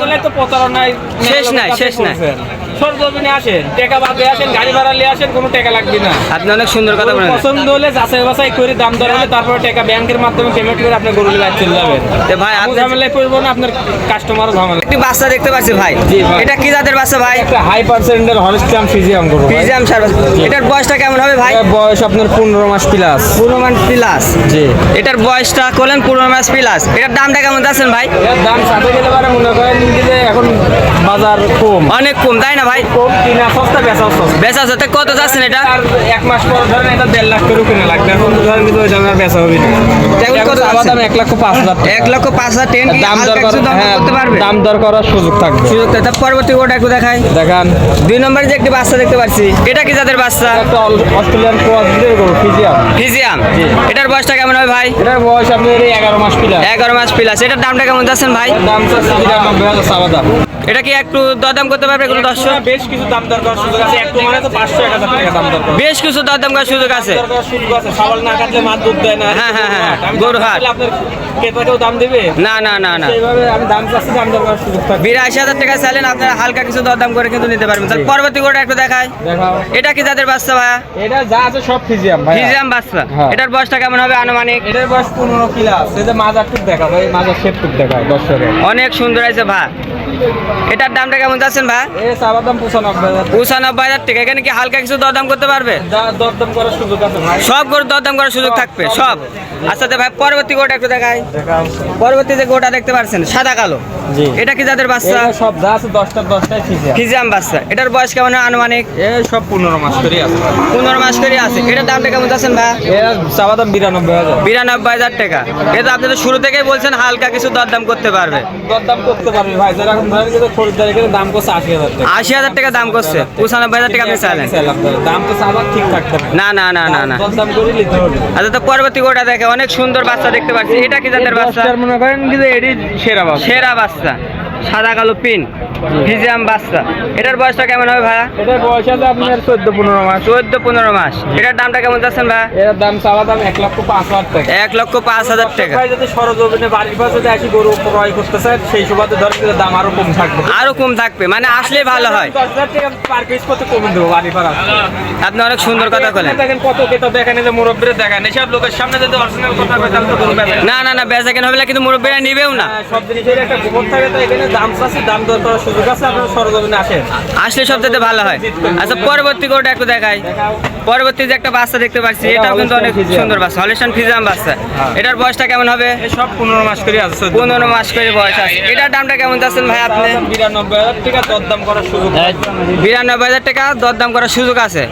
বলে তো প্রতারণায় শেষ নাই, শেষ নাই। সরজমিনে আসেন টাকা বাদে আসেন গাড়ি ভাড়া নিয়ে আসেন কোনো টাকা লাগবে না। আপনি অনেক সুন্দর কথা বলেন। পছন্দ হলে যাচাই বাছাই করে দাম দর হলে তারপরে টাকা ব্যাংকের মাধ্যমে পেমেন্ট করে আপনি গরু নিয়ে চলে যাবেন। ভাই আপনি ঝামেলায় পড়ব না আপনার কাস্টমারও ঝামেলা। একটি বাচ্চা দেখতে পাচ্ছি ভাই। এটা কি জাতের বাচ্চা ভাই? একটা হাই পার্সেন্টের হলস্টিয়াম ফিজিয়াম গরু ভাই। পিজিএম এটার বয়সটা কেমন হবে ভাই? বয়স আপনার পনেরো মাস প্লাস পনেরো মাস প্লাস জি। এটার বয়সটা করলেন পনেরো মাস প্লাস এটার দামটা কেমন যাচ্ছেন ভাই? এর দাম সাথে গেলে পারে মনে করেন যে এখন বাজার কম। অনেক কম তাই না ভাই কম কিনা সস্তা বেচা সস্তা। বেচা সাথে কত যাচ্ছেন এটা? এক মাস পর ধরেন এটা দেড় লাখ করে কিনা লাগবে। এখন ধরেন কিন্তু ওই বেচা হবে না। এখন কত তো আবার আছে? দাম এক লক্ষ পাঁচ হাজার এক লক্ষ পাঁচ হাজার টেন দাম দর হ্যাঁ, করতে পারবে? দাম দর করার সুযোগ থাকবে। সুযোগ পরবর্তী ওটা একটু দেখাই। দেখান। দুই নম্বরে যে একটি বাচ্চা দেখতে পাচ্ছি এটা কি জাতের বাচ্চা? একটা অল- অস্ট্রেলিয়ান ক্রস ব্রিডের গরু ফিজিয়াম ফিজিয়াম এটার বয়সটা কেমন হবে ভাই? এটার বয়স আপনার এগারো মাস প্লাস এগারো মাস প্লাস এটার দামটা কেমন যাচ্ছেন ভাই? দাম চাচ্ছে এটা কি একটু দরদাম করতে পারবে কোনো দর্শক? বেশ কিছু দাম দর করার সুযোগ আছে। একটু মানে তো পাঁচশো এক হাজার টাকা দাম দর বেশ কিছু দরদাম করার সুযোগ আছে। সুযোগ আছে। সাবাল না কাটলে মাছ দুধ দেয় না। হ্যাঁ, হ্যাঁ, হ্যাঁ, গরু হাট। আপনার ক্রেতাকেও দাম দেবে? না না না না। সেইভাবে আমি দাম চাচ্ছি দাম দর করার সুযোগ থাকবে। বিরাশি হাজার টাকা চাইলেন আপনারা হালকা কিছু দরদাম করে কিন্তু নিতে পারবেন। তাহলে পরবর্তী করে একটু দেখায় দেখাও। এটা কি জাতের বাচ্চা ভাইয়া? এটা যা আছে সব ফিজিয়াম ভাই ফিজিয়াম বাচ্চা। হ্যাঁ। এটার বয়সটা কেমন হবে আনুমানিক? এটার বয়স পনেরো এই যে মাজার টুক দেখা ভাই মাজার শেপ টুক অনেক সুন্দর আছে ভাই এটার দামটা কেমন যাচ্ছেন ভাই? এ চাওয়া দাম পঁচানব্বই হাজার। পঁচানব্বই হাজার টাকা। এখানে কি হালকা কিছু দরদাম করতে পারবে? দরদাম করার সুযোগ আছে ভাই। সব গরু দরদাম করার সুযোগ থাকবে সব। আচ্ছা ভাই পরবর্তী গোটা একটু দেখাই। পরবর্তী যে গোটা দেখতে পাচ্ছেন সাদা কালো। এটা কি যাদের বাচ্চা? সব যা আছে দশটার দশটাই ফিজিয়াম। ফিজিয়াম বাচ্চা। এটার বয়স কেমন আনুমানিক? এ সব পনেরো মাস করে আছে। পনেরো মাস করে আছে। এটার দামটা কেমন যাচ্ছেন ভাই? এর চাওয়া দাম বিরানব্বই হাজার। বিরানব্বই হাজার টাকা। এটা আপনি তো শুরু থেকেই বলছেন হালকা কিছু দরদাম করতে পারবে। দরদাম করতে পারবি ভাই যেরকম ধরেন কিন্তু খরিদ্দারি কিন্তু দাম করছে আশি হাজার টাকা। আশি হাজার টাকা দাম করছে। পঁচানব্বই হাজার টাকা। আপনি চাইলেন? দাম তো চাওয়া ঠিক থাকতে না না না না না। দরদাম করে নিতে হবে। আচ্ছা তো পরবর্তী গোটা দেখে অনেক সুন্দর বাচ্চা দেখতে পাচ্ছি। এটা কি জাতের বাচ্চা? মনে করেন কিন্তু এটি সেরা সেরা বাচ্চা। সাদা কালো পিন। বাচ্চা। এটার বয়সটা কেমন হবে ভাইয়া? এটার বয়স আছে আপনার চোদ্দ পনেরো মাস। চোদ্দ পনেরো মাস। এটার দামটা কেমন যাচ্ছেন ভাইয়া? এর দাম দাম এক লক্ষ পাঁচ হাজার টাকা। এক লক্ষ পাঁচ হাজার টাকা। যদি সরজমিনে বাড়ির পাশে যদি আসি গরু ক্রয় করতে চায় সেই সুবাদে ধরেন দাম আরও কম থাকবে। আরও কম থাকবে মানে আসলে ভালো হয়। দশ হাজার টাকা পার পিস কত কমে দেবো বাড়ি পাড়া? আপনি অনেক সুন্দর কথা বলেন। দেখেন কত কেতা দেখেন এই যে মুরব্বীরা দেখেন এসব লোকের সামনে যদি অরিজিনাল কথা কয় তাহলে তো গরু না। না না বেচা কেন হবে না কিন্তু মুরব্বীরা নিবেও না। হ্যাঁ, সব জিনিসের একটা গোপন থাকে তো এখানে দাম আছে দাম দর করার সুযোগ সব যাতে সরজমিনে আসেন। আসলে সবচেয়ে ভালো হয়। আচ্ছা পরবর্তী কোটা একটু দেখাই। পরবর্তী যে একটা বাচ্চা দেখতে পাচ্ছি এটা এটাও কিন্তু অনেক সুন্দর বাচ্চা হলেশন ফিজাম বাচ্চা। হ্যাঁ। এটার বয়সটা কেমন হবে? সব পনেরো মাস করে আছে পনেরো মাস। করে বয়স আছে। এটার দামটা কেমন যাচ্ছেন ভাই আপনি? বিরানব্বই হাজার টাকা দরদাম করার সুযোগ। বিরানব্বই হাজার টাকা দরদাম করার সুযোগ আছে।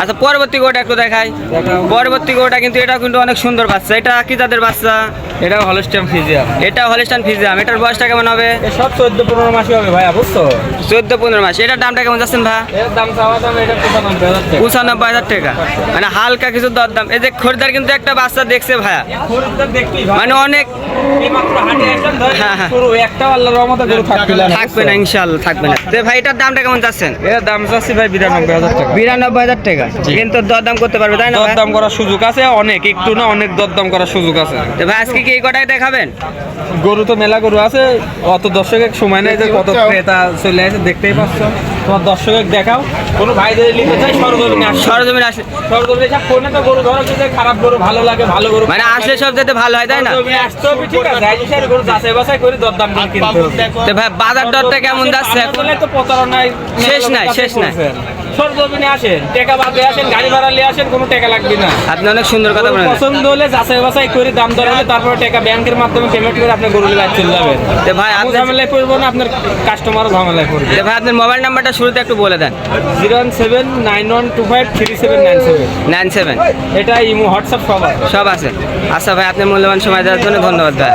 আচ্ছা পরবর্তী গোটা একটু দেখাই। পরবর্তী গোটা কিন্তু এটাও কিন্তু অনেক সুন্দর বাচ্চা। এটা কি তাদের বাচ্চা? এটাও হলস্টিয়াম ফিজিয়াম এটা হলিস্টান ফিজিয়াম এটার বয়সটা কেমন হবে? এ সব চোদ্দ পনেরো মাসই হবে ভাইয়া বুঝছ? চোদ্দ পনেরো মাস। এটার দামটা কেমন যাচ্ছেন ভাই? এর দাম চাওয়া দাম এটা পঁচানব্বই হাজার টাকা। মানে হালকা কিছু দরদাম। এই যে খরিদার কিন্তু একটা বাচ্চা দেখছে ভাইয়া। ভাই। মানে অনেক হ্যাঁ, হ্যাঁ। থাকবে না, থাকবে না বুঝছ? ইনশাল্লাহ থাকবে না। তো ভাই এটার দামটা কেমন যাচ্ছেন? এর দাম চাচ্ছি ভাই বিরানব্বই হাজার টাকা। বিরানব্বই হাজার টাকা। কিন্তু দরদাম করতে পারবে তাই না দরদাম করার সুযোগ আছে অনেক একটু না অনেক দরদাম করার সুযোগ আছে। তো ভাই আজকে কি এই কটাই দেখাবেন? গরু তো মেলা গরু আছে অত দর্শকের সময় নেই যে কত ক্রেতা চলে আসে দেখতেই পাচ্ছ। তোমার দর্শকের দেখাও। কোনো ভাই যদি নিতে চাই সরজমিনে আসে সরজমিন আসলে সরজমিনে ফোনে তো গরু ধরো যদি খারাপ গরু ভালো লাগে ভালো গরু মানে আসলে সব যেতে ভালো হয় তাই না? সরজমিনে আসতে ঠিক আছে। গরু যাচাই বাছাই করে দরদাম দিয়ে কিনতে হবে। তো ভাই বাজার দরটা কেমন যাচ্ছে তো প্রতারণায় শেষ নাই, শেষ নাই। সরজমিনে আসেন টাকা বাদে আসেন গাড়ি ভাড়া নিয়ে আসেন কোনো টাকা লাগবে না। আপনি অনেক সুন্দর কথা বলেন। পছন্দ হলে যাচাই বাছাই করে দাম দর হলে তারপরে টাকা ব্যাংকের মাধ্যমে পেমেন্ট করে আপনি গরু নিয়ে চলে যাবেন। তো ভাই আপনি ঝামেলায় পড়ব না আপনার কাস্টমারও ঝামেলায় পড়বে। তো ভাই আপনার মোবাইল নাম্বারটা শুরুতে একটু বলে দেন। Zero one seven nine one two five three seven nine seven. Nine seven. এটা ইমো হোয়াটসঅ্যাপ সব সব আছে। আচ্ছা ভাই আপনার মূল্যবান সময় দেওয়ার জন্য ধন্যবাদ ভাই।